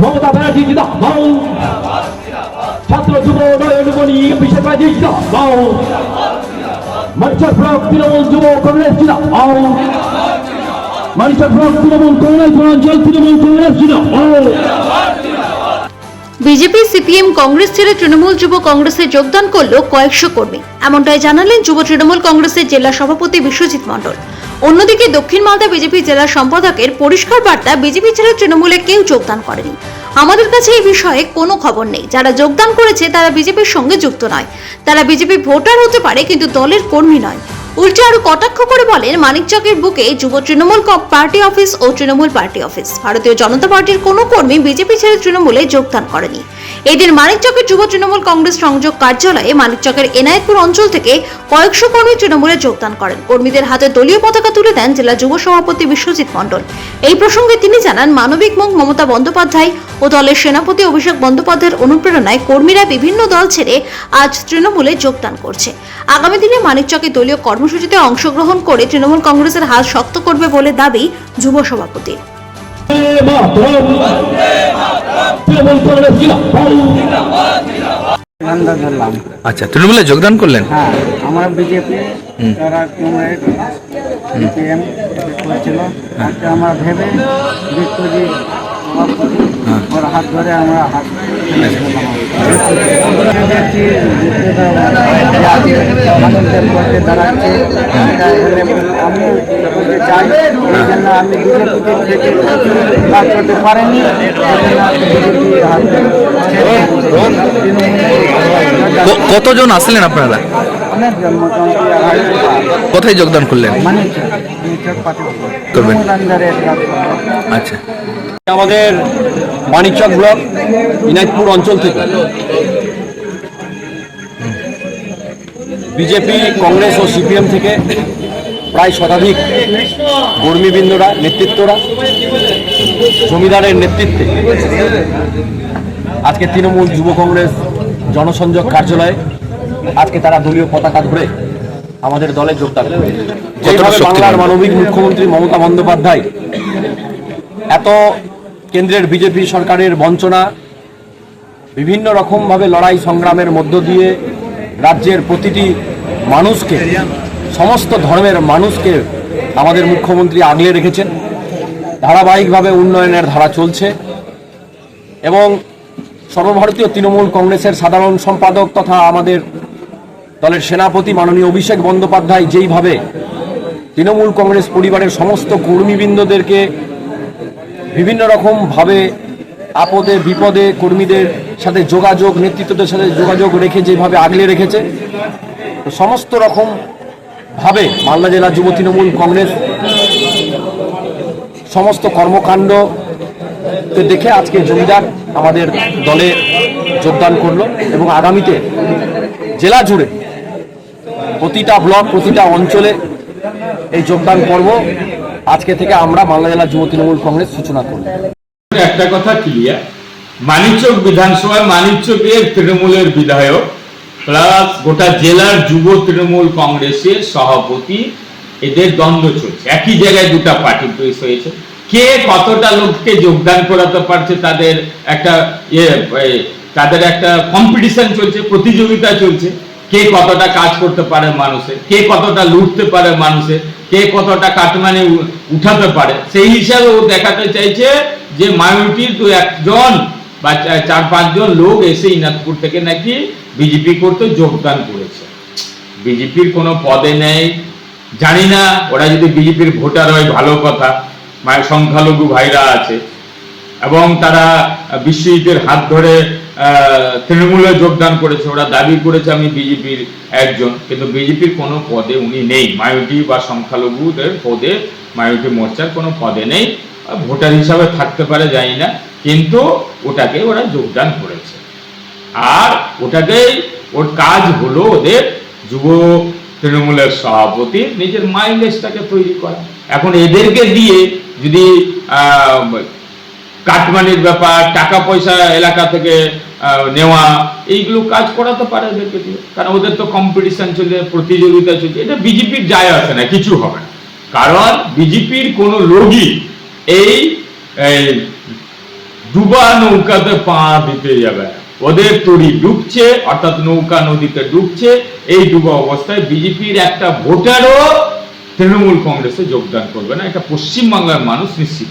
মমতা ব্যানার্জি জিন্দাবাদ। ছাত্র যুব নয়নমণি অভিষেক ব্যানার্জি জিন্দাবাদ মঞ্চের ব্লক তৃণমূল যুব কংগ্রেস জিন্দাবাদ। মঞ্চের ব্লক তৃণমূল কংগ্রেস অঞ্চল তৃণমূল কংগ্রেস জিন্দাবাদ। বিজেপি, সিপিএম, কংগ্রেস ছেড়ে তৃণমূল যুব কংগ্রেসে যোগদান করল কয়েকশো কর্মী। এমনটাই জানালেন যুব তৃণমূল কংগ্রেসের জেলা সভাপতি বিশ্বজিৎ মণ্ডল। অন্যদিকে দক্ষিণ মালদা বিজেপি জেলা সম্পাদকের পরিষ্কার বার্তা বিজেপি ছেড়ে তৃণমূলে কেউ যোগদান করেনি। আমাদের কাছে এই বিষয়ে কোনো খবর নেই। যারা যোগদান করেছে তারা বিজেপির সঙ্গে যুক্ত নয়। তারা বিজেপি ভোটার হতে পারে কিন্তু দলের কর্মী নয়। উল্টে আরও কটাক্ষ করে বলেন মানিকচকের বুকে যুব তৃণমূল পার্টি অফিস ও তৃণমূল পার্টি অফিস। ভারতীয় জনতা পার্টির কোনো কর্মী বিজেপি ছেড়ে তৃণমূলে যোগদান করেনি। এদিন মানিকচকের যুব তৃণমূল কংগ্রেস সংযোগ কার্যালয়ে মানিকচকের এনায়েতপুর অঞ্চল থেকে কয়েকশো কর্মী তৃণমূলে যোগদান করেন। কর্মীদের হাতে দলীয় পতাকা তুলে দেন জেলা যুব সভাপতি বিশ্বজিৎ মণ্ডল। এই প্রসঙ্গে তিনি জানান, মানবিক মুখ মমতা বন্দ্যোপাধ্যায় ও দলের সেনাপতি অভিষেক বন্দ্যোপাধ্যায়ের অনুপ্রেরণায় কর্মীরা বিভিন্ন দল ছেড়ে আজ তৃণমূলে যোগদান করছে। আগামী দিনে মানিকচকে দলীয় কর্মসূচিতে অংশগ্রহণ করে তৃণমূল কংগ্রেসের হাত শক্ত করবে বলে দাবি যুব সভাপতি আচ্ছা তৃণমূলে যোগদান করলেন? হ্যাঁ আমরা বিজেপি তারা কংগ্রেস সিপিএম করেছিল। আজকে আমরা ভেবে বিশ্বজি ওর হাত ধরে আমরা হাত মানুষদের পক্ষে দাঁড়াচ্ছে আমি চাই এই জন্য আমি বিজেপিকে থেকে কাজ করতে পারিনি কতজন আসলেন আপনারা? কোথায় যোগদান করলেন? মানে করবেন। আচ্ছা। আমাদের মানিকচক ব্লক ইনাইতপুর অঞ্চল থেকে। বিজেপি কংগ্রেস ও সিপিএম থেকে প্রায় শতাধিক কর্মীবৃন্দরা নেতৃত্বরা জমিদারের নেতৃত্বে আজকে তৃণমূল যুব কংগ্রেস জনসংযোগ কার্যালয়ে আজকে তারা দলীয় পতাকা ধরে আমাদের দলে যোগদান করবে যেভাবে বাংলার মানবিক মুখ্যমন্ত্রী মমতা বন্দ্যোপাধ্যায় এত কেন্দ্রের বিজেপি সরকারের বঞ্চনা, বিভিন্ন রকমভাবে লড়াই সংগ্রামের মধ্য দিয়ে রাজ্যের প্রতিটি মানুষকে, সমস্ত ধর্মের মানুষকে আমাদের মুখ্যমন্ত্রী আগলে রেখেছেন। ধারাবাহিকভাবে উন্নয়নের ধারা চলছে এবং সর্বভারতীয় তৃণমূল কংগ্রেসের সাধারণ সম্পাদক তথা আমাদের দলের সেনাপতি মাননীয় অভিষেক বন্দ্যোপাধ্যায় যেইভাবে তৃণমূল কংগ্রেস পরিবারের সমস্ত কর্মীবৃন্দদেরকে বিভিন্ন রকম ভাবে আপদে, বিপদে কর্মীদের সাথে যোগাযোগ, নেতৃত্বদের সাথে যোগাযোগ রেখে যেভাবে আগলে রেখেছে সমস্ত রকম ভাবে মালদা জেলা যুব তৃণমূল কংগ্রেস সমস্ত কর্মকাণ্ড দেখে আজকে জমিদার আমাদের দলে যোগদান করল এবং আগামীতে জেলা জুড়ে প্রতিটা ব্লক, প্রতিটা অঞ্চলে এই যোগদান পর্ব আজকে থেকে আমরা মালদা জেলা যুব তৃণমূল কংগ্রেস সূচনা করব। একটা কথা ক্লিয়ার মানিকচক বিধানসভায় মানিকচকের তৃণমূলের বিধায়ক প্লাস গোটা জেলার যুব তৃণমূল কংগ্রেসের সভাপতি, এদের দ্বন্দ্ব চলছে। একই জায়গায় দুটা পার্টি তৈরি হয়েছে। কে কতটা লোককে যোগদান করাতে পারছে তাদের একটা ইয়ে তাদের একটা কম্পিটিশন চলছে, প্রতিযোগিতা চলছে। কে কতটা কাজ করতে পারে মানুষের কে কতটা লুটতে পারে মানুষের কে কতটা কাটমানি উঠাতে পারে, সেই হিসাবে ও দেখাতে চাইছে যে মাইনরিটির দু একজন বা চার পাঁচজন লোক এসে ইনাদপুর থেকে নাকি বিজেপি করতে যোগদান করেছে। বিজেপির কোনো পদে নেই, জানি না, ওরা যদি বিজেপির ভোটার হয়, ভালো কথা সংখ্যালঘু ভাইরা আছে, এবং তারা বিশ্বজিতের হাত ধরে তৃণমূলে যোগদান করেছে, ওরা দাবি করেছে আমি বিজেপির একজন, কিন্তু বিজেপির কোনো পদে উনি নেই। মাইনরিটি বা সংখ্যালঘুদের পদে মাইনরিটি মোর্চার কোনো পদে নেই। ভোটার হিসাবে থাকতে পারে, জানি না, কিন্তু ওটাকে ওরা যোগদান করেছে। আর ওটাকেই ওর কাজ হলো ওদের যুব তৃণমূলের সভাপতি নিজের মাইলেজটাকে তৈরি করা। এখন এদেরকে দিয়ে যদি কাটমানির ব্যাপার, টাকা পয়সা এলাকা থেকে নেওয়া, এইগুলো কাজ করাতে পারে দিয়ে কারণ ওদের তো কম্পিটিশন চলছে, প্রতিযোগিতা চলছে। এটা বিজেপির যায় আসে না, কিছু হবে না। কারণ বিজেপির কোনো লোকই এই এই ডুবা নৌকাতে পা দিতে যাবে ওদের তরি ডুবছে, অর্থাৎ নৌকা নদীতে ডুবছে, এই ডুবা অবস্থায় বিজেপির একটা ভোটারও তৃণমূল কংগ্রেসে যোগদান করবে না। এটা পশ্চিমবাংলার মানুষ নিশ্চিত